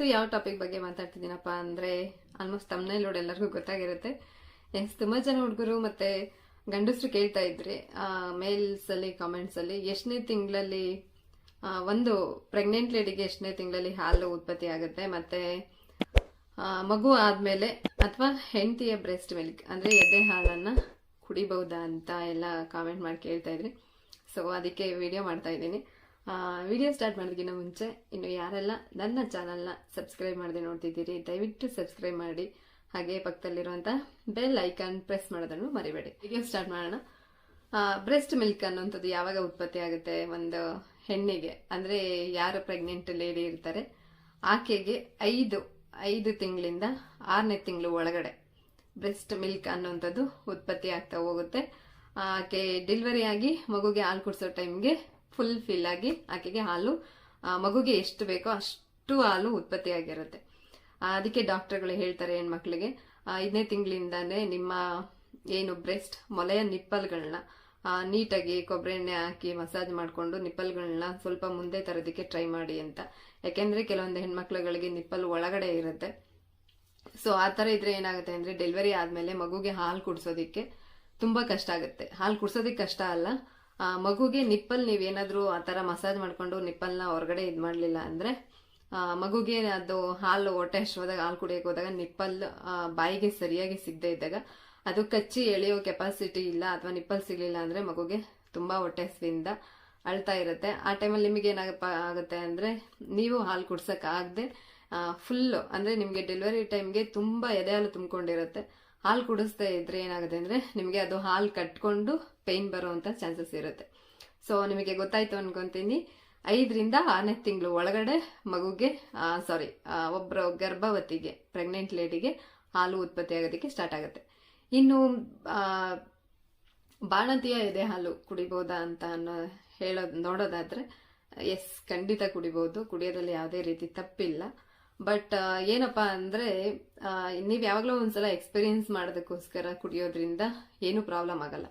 ಇವತ್ತು ಯಾವ ಟಾಪಿಕ್ ಬಗ್ಗೆ ಮಾತಾಡ್ತಿದ್ದೀನಪ್ಪ ಅಂದರೆ ಆಲ್ಮೋಸ್ಟ್ ತಮ್ಮನೇಲಿ ಲೋಡ್ ಎಲ್ಲರಿಗೂ ಗೊತ್ತಾಗಿರುತ್ತೆ. ಎಸ್ ತುಂಬ ಜನ ಹುಡುಗರು ಮತ್ತು ಗಂಡಸರು ಕೇಳ್ತಾ ಇದ್ರಿ ಮೇಲ್ಸಲ್ಲಿ ಕಾಮೆಂಟ್ಸಲ್ಲಿ ಎಷ್ಟನೇ ತಿಂಗಳಲ್ಲಿ ಒಂದು ಪ್ರೆಗ್ನೆಂಟ್ ಲೇಡಿಗೆ ಎಷ್ಟನೇ ತಿಂಗಳಲ್ಲಿ ಹಾಲು ಉತ್ಪತ್ತಿ ಆಗುತ್ತೆ ಮತ್ತು ಮಗು ಆದಮೇಲೆ ಅಥವಾ ಹೆಂಡತಿಯ ಬ್ರೆಸ್ಟ್ ಮಿಲ್ಕ್ ಅಂದರೆ ಎದೆ ಹಾಲನ್ನು ಕುಡಿಬಹುದಾ ಅಂತ ಎಲ್ಲ ಕಾಮೆಂಟ್ ಮಾಡಿ ಕೇಳ್ತಾ ಇದ್ರಿ. ಸೊ ಅದಕ್ಕೆ ವಿಡಿಯೋ ಮಾಡ್ತಾ ಇದ್ದೀನಿ. ವಿಡಿಯೋ ಸ್ಟಾರ್ಟ್ ಮಾಡೋದಕ್ಕಿಂತ ಮುಂಚೆ ಇನ್ನು ಯಾರೆಲ್ಲ ನನ್ನ ಚಾನಲ್ನ ಸಬ್ಸ್ಕ್ರೈಬ್ ಮಾಡದೆ ನೋಡ್ತಿದ್ದೀರಿ, ದಯವಿಟ್ಟು ಸಬ್ಸ್ಕ್ರೈಬ್ ಮಾಡಿ. ಹಾಗೆ ಪಕ್ಕದಲ್ಲಿರುವಂಥ ಬೆಲ್ ಐಕಾನ್ ಪ್ರೆಸ್ ಮಾಡೋದನ್ನು ಮರಿಬೇಡಿ. ವಿಡಿಯೋ ಸ್ಟಾರ್ಟ್ ಮಾಡೋಣ. ಬ್ರೆಸ್ಟ್ ಮಿಲ್ಕ್ ಅನ್ನೋಂಥದ್ದು ಯಾವಾಗ ಉತ್ಪತ್ತಿ ಆಗುತ್ತೆ ಒಂದು ಹೆಣ್ಣಿಗೆ? ಅಂದರೆ ಯಾರು ಪ್ರೆಗ್ನೆಂಟ್ ಲೇಡಿ ಇರ್ತಾರೆ? ಆಕೆಗೆ ಐದು ಐದು ತಿಂಗಳಿಂದ ಆರನೇ ತಿಂಗಳು ಒಳಗಡೆ ಬ್ರೆಸ್ಟ್ ಮಿಲ್ಕ್ ಅನ್ನೋಂಥದ್ದು ಉತ್ಪತ್ತಿ ಆಗ್ತಾ ಹೋಗುತ್ತೆ. ಆಕೆ ಡೆಲಿವರಿ ಆಗಿ ಮಗುಗೆ ಹಾಲು ಕುಡಿಸೋ ಟೈಮ್ಗೆ ಫುಲ್ ಫಿಲ್ ಆಗಿ ಆಕೆಗೆ ಹಾಲು ಮಗುಗೆ ಎಷ್ಟು ಬೇಕೋ ಅಷ್ಟು ಹಾಲು ಉತ್ಪತ್ತಿಯಾಗಿರುತ್ತೆ ಅದಕ್ಕೆ ಡಾಕ್ಟರ್ಗಳು ಹೇಳ್ತಾರೆ ಹೆಣ್ಮಕ್ಳಿಗೆ ಐದನೇ ತಿಂಗಳಿಂದಾನೇ ನಿಮ್ಮ ಏನು ಬ್ರೆಸ್ಟ್, ಮೊಲೆಯ ನಿಪ್ಪಲ್ಗಳನ್ನ ನೀಟಾಗಿ ಕೊಬ್ಬರಿ ಎಣ್ಣೆ ಹಾಕಿ ಮಸಾಜ್ ಮಾಡಿಕೊಂಡು ನಿಪ್ಪಲ್ಗಳನ್ನ ಸ್ವಲ್ಪ ಮುಂದೆ ತರೋದಕ್ಕೆ ಟ್ರೈ ಮಾಡಿ ಅಂತ. ಯಾಕೆಂದರೆ ಕೆಲವೊಂದು ಹೆಣ್ಮಕ್ಳುಗಳಿಗೆ ನಿಪ್ಪಲ್ ಒಳಗಡೆ ಇರುತ್ತೆ. ಸೊ ಆ ಥರ ಇದ್ರೆ ಏನಾಗುತ್ತೆ ಅಂದರೆ ಡೆಲಿವರಿ ಆದಮೇಲೆ ಮಗುಗೆ ಹಾಲು ಕುಡಿಸೋದಕ್ಕೆ ತುಂಬ ಕಷ್ಟ ಆಗುತ್ತೆ. ಹಾಲು ಕುಡಿಸೋದಕ್ಕೆ ಕಷ್ಟ ಅಲ್ಲ ಮಗುಗೆ ನಿಪ್ಪಲ್ ನೀವೇನಾದ್ರೂ ಆ ಥರ ಮಸಾಜ್ ಮಾಡ್ಕೊಂಡು ನಿಪ್ಪಲ್ನ ಹೊರಗಡೆ ಇದು ಮಾಡಲಿಲ್ಲ ಅಂದ್ರೆ ಮಗುಗೆ ಅದು ಹಾಲು ಹೊಟ್ಟೆ ಹಶ್ವಾದಾಗ, ಹಾಲು ಕುಡಿಯಕ್ಕೆ ಹೋದಾಗ ನಿಪ್ಪಲ್ ಬಾಯಿಗೆ ಸರಿಯಾಗಿ ಸಿಗದೆ ಇದ್ದಾಗ ಅದು ಕಚ್ಚಿ ಎಳೆಯೋ ಕೆಪಾಸಿಟಿ ಇಲ್ಲ ಅಥವಾ ನಿಪ್ಪಲ್ ಸಿಗ್ಲಿಲ್ಲ ಅಂದ್ರೆ ಮಗುಗೆ ತುಂಬಾ ಹೊಟ್ಟೆ ಹಸಿವಿಂದ ಅಳ್ತಾ ಇರುತ್ತೆ. ಆ ಟೈಮಲ್ಲಿ ನಿಮಗೆ ಏನಾಗಪ್ಪ ಆಗುತ್ತೆ ಅಂದ್ರೆ ನೀವು ಹಾಲು ಕುಡ್ಸಕ್ ಆಗದೆ ಫುಲ್ ಅಂದ್ರೆ ನಿಮಗೆ ಡೆಲಿವರಿ ಟೈಮ್ಗೆ ತುಂಬಾ ಎದೆ ಹಾಲು ತುಂಬಿಕೊಂಡಿರುತ್ತೆ. ಹಾಲು ಕುಡಿಸ್ತಾ ಇದ್ರೆ ಏನಾಗುತ್ತೆ ಅಂದರೆ ನಿಮಗೆ ಅದು ಹಾಲು ಕಟ್ಕೊಂಡು ಪೇನ್ ಬರುವಂಥ ಚಾನ್ಸಸ್ ಇರುತ್ತೆ. ಸೊ ನಿಮಗೆ ಗೊತ್ತಾಯ್ತು ಅನ್ಕೊತೀನಿ. ಐದರಿಂದ ಆರನೇ ತಿಂಗಳು ಒಳಗಡೆ ಮಗುಗೆ ಸಾರಿ ಒಬ್ಬರ ಗರ್ಭವತಿಗೆ ಪ್ರೆಗ್ನೆಂಟ್ ಲೇಡಿಗೆ ಹಾಲು ಉತ್ಪತ್ತಿ ಆಗೋದಕ್ಕೆ ಸ್ಟಾರ್ಟ್ ಆಗುತ್ತೆ. ಇನ್ನು ಬಾಣತಿಯ ಬಾಣಂತಿಯ ಎದೆ ಹಾಲು ಕುಡಿಬೋದಾ ಅಂತ ಅನ್ನೋ ಹೇಳೋದು, ನೋಡೋದಾದರೆ ಎಸ್ ಖಂಡಿತ ಕುಡಿಬೋದು. ಕುಡಿಯೋದ್ರಲ್ಲಿ ಯಾವುದೇ ರೀತಿ ತಪ್ಪಿಲ್ಲ. ಬಟ್ ಏನಪ್ಪಾ ಅಂದ್ರೆ ನೀವು ಯಾವಾಗಲೂ ಒಂದ್ಸಲ ಎಕ್ಸ್ಪೀರಿಯನ್ಸ್ ಮಾಡೋದಕ್ಕೋಸ್ಕರ ಕುಡಿಯೋದ್ರಿಂದ ಏನು ಪ್ರಾಬ್ಲಮ್ ಆಗಲ್ಲ.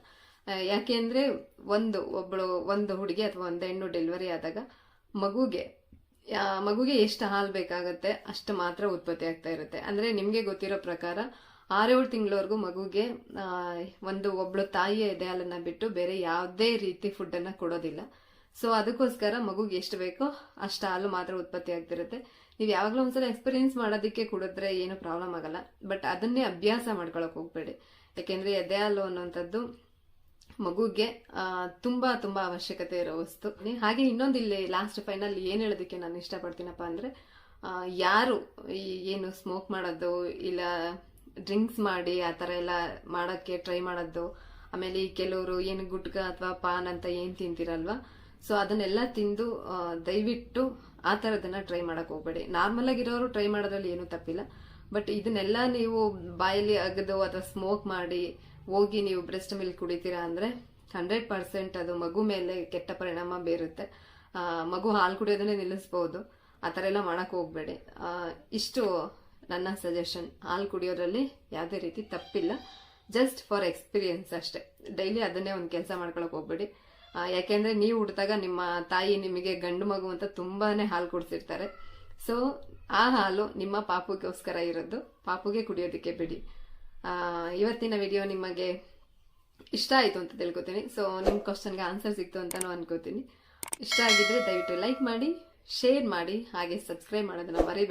ಯಾಕೆ ಅಂದ್ರೆ, ಒಂದು ಒಬ್ಬಳು ಒಂದು ಹುಡುಗಿ ಅಥವಾ ಒಂದು ಹೆಣ್ಣು ಡೆಲಿವರಿ ಆದಾಗ ಮಗುಗೆ ಮಗುಗೆ ಎಷ್ಟು ಹಾಲು ಬೇಕಾಗತ್ತೆ ಅಷ್ಟು ಮಾತ್ರ ಉತ್ಪತ್ತಿ ಆಗ್ತಾ ಇರುತ್ತೆ. ಅಂದ್ರೆ ನಿಮ್ಗೆ ಗೊತ್ತಿರೋ ಪ್ರಕಾರ ಆರೇಳು ತಿಂಗಳವರೆಗೂ ಮಗುಗೆ ಒಂದು ಒಬ್ಳು ತಾಯಿಯ ಅಲ್ಲನ್ನ ಬಿಟ್ಟು ಬೇರೆ ಯಾವುದೇ ರೀತಿ ಫುಡ್ ಅನ್ನ ಕೊಡೋದಿಲ್ಲ. ಸೊ ಅದಕ್ಕೋಸ್ಕರ ಮಗುಗೆ ಎಷ್ಟು ಬೇಕೋ ಅಷ್ಟು ಹಾಲು ಮಾತ್ರ ಉತ್ಪತ್ತಿ ಆಗ್ತಿರುತ್ತೆ. ನೀವು ಯಾವಾಗಲೂ ಒಂದ್ಸಲ ಎಕ್ಸ್ಪೀರಿಯನ್ಸ್ ಮಾಡೋದಕ್ಕೆ ಕುಡಿದ್ರೆ ಏನು ಪ್ರಾಬ್ಲಮ್ ಆಗಲ್ಲ. ಬಟ್ ಅದನ್ನೇ ಅಭ್ಯಾಸ ಮಾಡ್ಕೊಳಕ್ ಹೋಗ್ಬೇಡಿ. ಯಾಕೆಂದ್ರೆ ಎದೆ ಹಾಲು ಅನ್ನೋಂಥದ್ದು ಮಗುಗೆ ತುಂಬಾ ತುಂಬಾ ಅವಶ್ಯಕತೆ ಇರೋ ವಸ್ತು. ಹಾಗೆ ಇನ್ನೊಂದು ಇಲ್ಲಿ ಲಾಸ್ಟ್ ಫೈನಲ್ ಏನ್ ಹೇಳೋದಕ್ಕೆ ನಾನು ಇಷ್ಟಪಡ್ತೀನಪ್ಪ ಅಂದ್ರೆ ಯಾರು ಈ, ಏನು ಸ್ಮೋಕ್ ಮಾಡೋದು ಇಲ್ಲ ಡ್ರಿಂಕ್ಸ್ ಮಾಡಿ ಆ ಥರ ಎಲ್ಲ ಮಾಡೋಕ್ಕೆ ಟ್ರೈ ಮಾಡೋದು, ಆಮೇಲೆ ಕೆಲವರು ಏನು ಗುಟ್ಕ ಅಥವಾ ಪಾನ್ ಅಂತ ಏನ್ ತಿಂತೀರಲ್ವಾ ಸೊ ಅದನ್ನೆಲ್ಲ ತಿಂದು ದಯವಿಟ್ಟು ಆ ಥರದನ್ನ ಟ್ರೈ ಮಾಡಕ್ ಹೋಗ್ಬೇಡಿ. ನಾರ್ಮಲ್ ಆಗಿರೋರು ಟ್ರೈ ಮಾಡೋದ್ರಲ್ಲಿ ಏನೂ ತಪ್ಪಿಲ್ಲ. ಬಟ್ ಇದನ್ನೆಲ್ಲ ನೀವು ಬಾಯಲ್ಲಿ ಅಗದು ಅಥವಾ ಸ್ಮೋಕ್ ಮಾಡಿ ಹೋಗಿ ನೀವು ಬ್ರೆಸ್ಟ್ ಮಿಲ್ಕ್ ಕುಡಿತೀರಾ ಅಂದ್ರೆ ಹಂಡ್ರೆಡ್ ಪರ್ಸೆಂಟ್ ಅದು ಮಗು ಮೇಲೆ ಕೆಟ್ಟ ಪರಿಣಾಮ ಬೀರುತ್ತೆ. ಮಗು ಹಾಲು ಕುಡಿಯೋದನ್ನೇ ನಿಲ್ಲಿಸ್ಬೋದು. ಆ ಥರ ಎಲ್ಲ ಮಾಡಕ್ ಹೋಗ್ಬೇಡಿ. ಇಷ್ಟು ನನ್ನ ಸಜೆಷನ್ ಹಾಲು ಕುಡಿಯೋದ್ರಲ್ಲಿ ಯಾವುದೇ ರೀತಿ ತಪ್ಪಿಲ್ಲ. ಜಸ್ಟ್ ಫಾರ್ ಎಕ್ಸ್ಪೀರಿಯನ್ಸ್ ಅಷ್ಟೇ. ಡೈಲಿ ಅದನ್ನೇ ಒಂದು ಕೆಲಸ ಮಾಡ್ಕೊಳಕ್ ಹೋಗ್ಬೇಡಿ. ಯಾಕೆಂದ್ರೆ ನೀವು ಹುಟ್ಟಿದಾಗ ನಿಮ್ಮ ತಾಯಿ ನಿಮಗೆ ಗಂಡು ಮಗು ಅಂತ ತುಂಬಾನೇ ಹಾಲು ಕೊಡ್ತಿರ್ತಾರೆ. ಸೊ ಆ ಹಾಲು ನಿಮ್ಮ ಪಾಪುಗೋಸ್ಕರ ಇರೋದು. ಪಾಪುಗೆ ಕುಡಿಯೋದಕ್ಕೆ ಬಿಡಿ. ಇವತ್ತಿನ ವಿಡಿಯೋ ನಿಮಗೆ ಇಷ್ಟ ಆಯಿತು ಅಂತ ತಿಳ್ಕೊತೀನಿ. ಸೊ ನಿಮ್ಮ ಕ್ವಶನ್ಗೆ ಆನ್ಸರ್ ಸಿಕ್ತು ಅಂತಲೂ ಅನ್ಕೋತೀನಿ. ಇಷ್ಟ ಆಗಿದ್ರೆ ದಯವಿಟ್ಟು ಲೈಕ್ ಮಾಡಿ ಶೇರ್ ಮಾಡಿ, ಹಾಗೆ ಸಬ್ಸ್ಕ್ರೈಬ್ ಮಾಡೋದನ್ನು ಮರಿಬೇಡಿ.